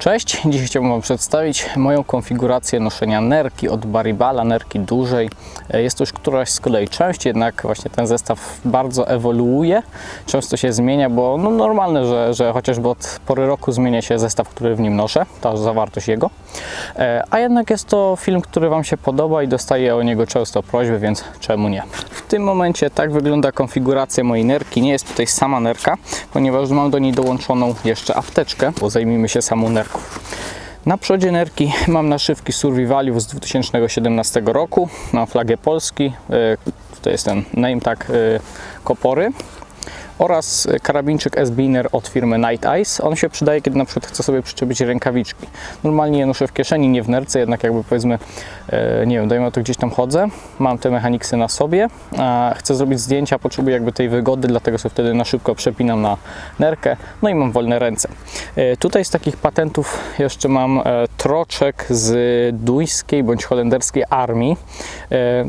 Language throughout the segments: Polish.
Cześć, dziś chciałbym Wam przedstawić moją konfigurację noszenia nerki od Baribala, nerki dużej. E, Jest to już któraś z kolei część, jednak właśnie ten zestaw bardzo ewoluuje, często się zmienia, bo no normalne, że, że chociażby od pory roku zmienia się zestaw, który w nim noszę, ta zawartość jego. E, A jednak jest to film, który Wam się podoba i dostaję o niego często prośby, więc czemu nie? W tym momencie tak wygląda konfiguracja mojej nerki. Nie jest tutaj sama nerka, ponieważ mam do niej dołączoną jeszcze apteczkę, bo zajmijmy się samą nerką. Na przodzie nerki mam naszywki Survivaliów z 2017 roku, mam flagę Polski, e, to jest ten name tag e, Kopory oraz karabinczyk S-Biner od firmy Night Eyes. On się przydaje, kiedy na przykład chcę sobie przyczepić rękawiczki. Normalnie je noszę w kieszeni, nie w nerce, jednak jakby powiedzmy, e, nie wiem, dajmy to gdzieś tam chodzę, mam te mechaniksy na sobie, chcę zrobić zdjęcia, potrzebuję jakby tej wygody, dlatego sobie wtedy na szybko przepinam na nerkę, no i mam wolne ręce. E, Tutaj z takich patentów jeszcze mam e, troczek z duńskiej bądź holenderskiej armii.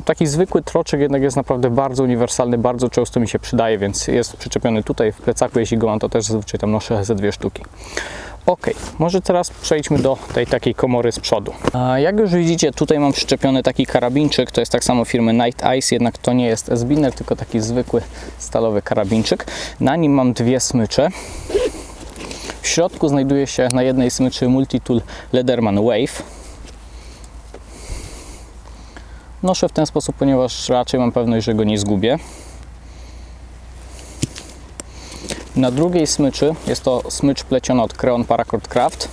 Taki zwykły troczek jednak jest naprawdę bardzo uniwersalny, bardzo często mi się przydaje, więc jest przyczepiony tutaj w plecaku, jeśli go mam, to też zazwyczaj tam noszę ze dwie sztuki. Ok, może teraz przejdźmy do tej takiej komory z przodu. A jak już widzicie, tutaj mam przyczepiony taki karabinczyk, to jest tak samo firmy Night Eyes, jednak to nie jest S-Biner, tylko taki zwykły stalowy karabinczyk. Na nim mam dwie smycze. W środku znajduje się na jednej smyczy Multitool Lederman Wave. Noszę w ten sposób, ponieważ raczej mam pewność, że go nie zgubię. Na drugiej smyczy jest to smycz pleciona od Creon Paracord Craft.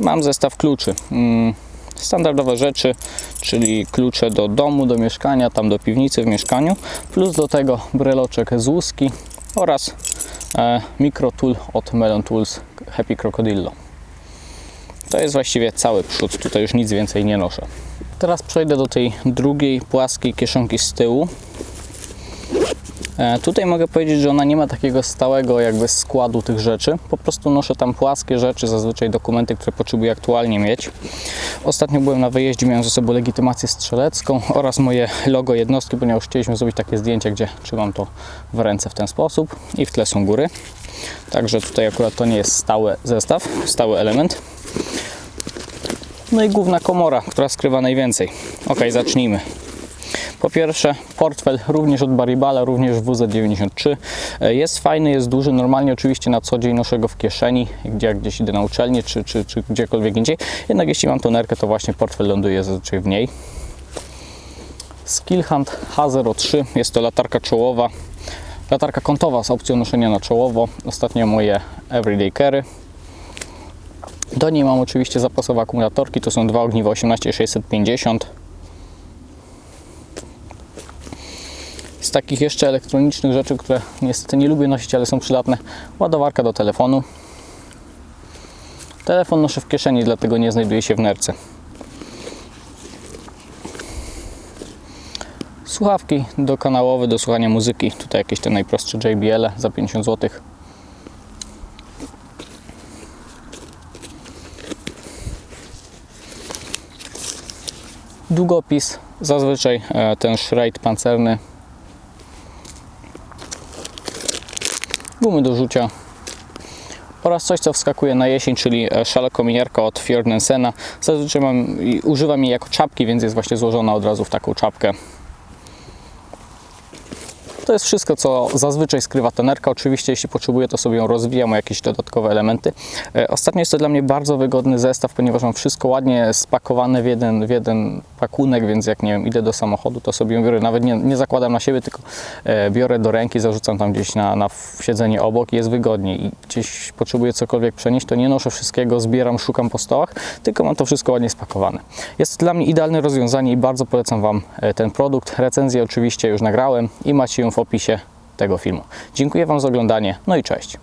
Mam zestaw kluczy. Mm, Standardowe rzeczy, czyli klucze do domu, do mieszkania, tam do piwnicy w mieszkaniu, plus do tego breloczek z łuski oraz e, mikrotool od Melon Tools Happy Crocodillo. To jest właściwie cały przód, tutaj już nic więcej nie noszę. Teraz przejdę do tej drugiej płaskiej kieszonki z tyłu. E, Tutaj mogę powiedzieć, że ona nie ma takiego stałego jakby składu tych rzeczy. Po prostu noszę tam płaskie rzeczy, zazwyczaj dokumenty, które potrzebuję aktualnie mieć. Ostatnio byłem na wyjeździe, miałem ze sobą legitymację strzelecką oraz moje logo jednostki, ponieważ chcieliśmy zrobić takie zdjęcie, gdzie trzymam to w ręce w ten sposób i w tle są góry. Także tutaj akurat to nie jest stały zestaw, stały element. No i główna komora, która skrywa najwięcej. Ok, zacznijmy. Po pierwsze, portfel również od Baribala, również WZ93. E, Jest fajny, jest duży. Normalnie oczywiście na co dzień noszę go w kieszeni, gdzie jak gdzieś idę na uczelnię, czy, czy, czy gdziekolwiek indziej. Jednak jeśli mam tonerkę, to właśnie portfel ląduje zazwyczaj w niej. Skillhand H03. Jest to latarka czołowa. Latarka kątowa z opcją noszenia na czołowo. Ostatnio moje Everyday Carry. Do niej mam oczywiście zapasowe akumulatorki. To są dwa ogniwa 18650. Z takich jeszcze elektronicznych rzeczy, które niestety nie lubię nosić, ale są przydatne, ładowarka do telefonu. Telefon noszę w kieszeni, dlatego nie znajduje się w nerce. Słuchawki dokanałowe do słuchania muzyki. Tutaj jakieś te najprostsze JBL -e za 50 zł. Długopis, zazwyczaj e, ten Schreit pancerny gumy do rzucia oraz coś, co wskakuje na jesień, czyli e, szalokominiarka od Fjordensena. Zazwyczaj mam, używam jej jako czapki, więc jest właśnie złożona od razu w taką czapkę. To jest wszystko, co zazwyczaj skrywa tenerka. Oczywiście, jeśli potrzebuję, to sobie ją rozwijam o jakieś dodatkowe elementy. E, Ostatnio jest to dla mnie bardzo wygodny zestaw, ponieważ mam wszystko ładnie spakowane w jeden, w jeden pakunek, więc jak nie wiem, idę do samochodu, to sobie ją biorę. Nawet nie, nie zakładam na siebie, tylko e, biorę do ręki, zarzucam tam gdzieś na, na siedzenie obok i jest wygodnie. I gdzieś potrzebuję cokolwiek przenieść, to nie noszę wszystkiego, zbieram, szukam po stołach, tylko mam to wszystko ładnie spakowane. Jest to dla mnie idealne rozwiązanie i bardzo polecam Wam e, ten produkt. Recenzję oczywiście już nagrałem i macie ją w opisie tego filmu. Dziękuję Wam za oglądanie, no i cześć.